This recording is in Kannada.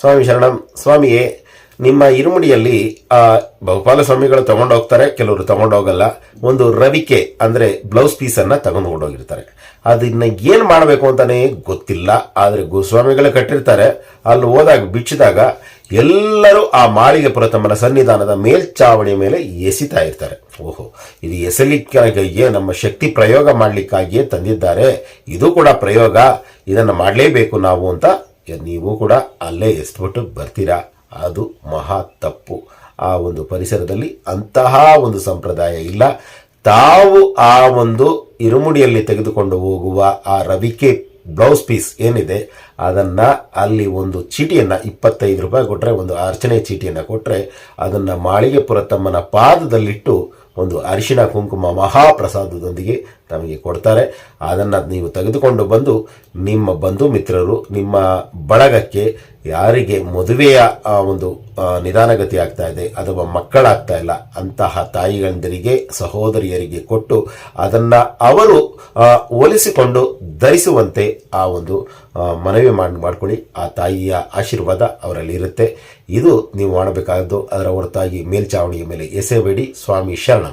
ಸ್ವಾಮಿ ಶರಣಂ. ಸ್ವಾಮಿಯೇ, ನಿಮ್ಮ ಇರುಮುಡಿಯಲ್ಲಿ, ಆ, ಬಹುಪಾಲ ಸ್ವಾಮಿಗಳು ತಗೊಂಡೋಗ್ತಾರೆ, ಕೆಲವರು ತಗೊಂಡೋಗಲ್ಲ. ಒಂದು ರವಿಕೆ, ಅಂದ್ರೆ ಬ್ಲೌಸ್ ಪೀಸನ್ನು ಅನ್ನ ತಗೊಂಡು ಹೊರಟೋಗಿರ್ತಾರೆ ಅದನ್ನ ಏನು ಮಾಡಬೇಕು ಅಂತಲೇ ಗೊತ್ತಿಲ್ಲ. ಆದ್ರೆ ಗುರುಸ್ವಾಮಿಗಳೇ ಕಟ್ಟಿರ್ತಾರೆ. ಅಲ್ಲಿ ಹೋದಾಗ, ಬಿಚ್ಚಿದಾಗ ಎಲ್ಲರೂ ಆ ಮಾಳಿಗೆ ಪುರತಮ್ಮನ ಸನ್ನಿಧಾನದ ಮೇಲ್ಚಾವಣಿ ಮೇಲೆ ಎಸಿತಾ ಇರ್ತಾರೆ. ಓಹೋ, ಇದು ಎಸಲಿಕ್ಕಾಗಿಯೇ ನಮ್ಮ ಶಕ್ತಿ ಪ್ರಯೋಗ ಮಾಡಲಿಕ್ಕಾಗಿಯೇ ತಂದಿದ್ದಾರೆ. ಇದು ಕೂಡ ಪ್ರಯೋಗ. ಇದನ್ನು ಮಾಡಲೇಬೇಕು ನಾವು ಅಂತ ನೀವು ಕೂಡ ಅಲ್ಲೇ ಎಸ್ಬಿಟ್ಟು ಬರ್ತೀರಾ? ಅದು ಮಹಾ ತಪ್ಪು. ಆ ಒಂದು ಪರಿಸರದಲ್ಲಿ ಅಂತಹ ಒಂದು ಸಂಪ್ರದಾಯ ಇಲ್ಲ. ತಾವು ಆ ಒಂದು ಇರುಮುಡಿಯಲ್ಲಿ ತೆಗೆದುಕೊಂಡು ಹೋಗುವ ಆ ರವಿಕೆ ಬ್ಲೌಸ್ ಪೀಸ್ ಏನಿದೆ, ಅದನ್ನ ಅಲ್ಲಿ ಒಂದು ಚೀಟಿಯನ್ನು ಇಪ್ಪತ್ತೈದು ರೂಪಾಯಿ ಕೊಟ್ಟರೆ ಒಂದು ಅರ್ಚನೆ ಚೀಟಿಯನ್ನು ಕೊಟ್ಟರೆ ಅದನ್ನ ಮಾಳಿಗೆ ಪುರತಮ್ಮನ ಪಾದದಲ್ಲಿಟ್ಟು ಒಂದು ಅರಿಶಿಣ ಕುಂಕುಮ ಮಹಾಪ್ರಸಾದದೊಂದಿಗೆ ತಮಗೆ ಕೊಡ್ತಾರೆ. ಅದನ್ನು ನೀವು ತೆಗೆದುಕೊಂಡು ಬಂದು ನಿಮ್ಮ ಬಂಧು ಮಿತ್ರರು, ನಿಮ್ಮ ಬಳಗಕ್ಕೆ ಯಾರಿಗೆ ಮದುವೆಯ ಒಂದು ನಿಧಾನಗತಿ ಆಗ್ತಾ ಇದೆ ಅಥವಾ ಮಕ್ಕಳಾಗ್ತಾ ಇಲ್ಲ, ಅಂತಹ ತಾಯಿಗಂದರಿಗೆ ಸಹೋದರಿಯರಿಗೆ ಕೊಟ್ಟು ಅದನ್ನು ಅವರು ಒಲಿಸಿಕೊಂಡು ಧರಿಸುವಂತೆ ಆ ಒಂದು ಮನವಿ ಮಾಡಿ, ಮಾಡ್ಕೊಳ್ಳಿ. ಆ ತಾಯಿಯ ಆಶೀರ್ವಾದ ಅವರಲ್ಲಿ ಇರುತ್ತೆ. ಇದು ನೀವು ಮಾಡಬೇಕಾದ್ದು ಅದರ ಹೊರತಾಗಿ ಮೇಲ್ಚಾವಣಿಯ ಮೇಲೆ ಎಸೆಬೇಡಿ. ಸ್ವಾಮಿ ಶರಣಂ.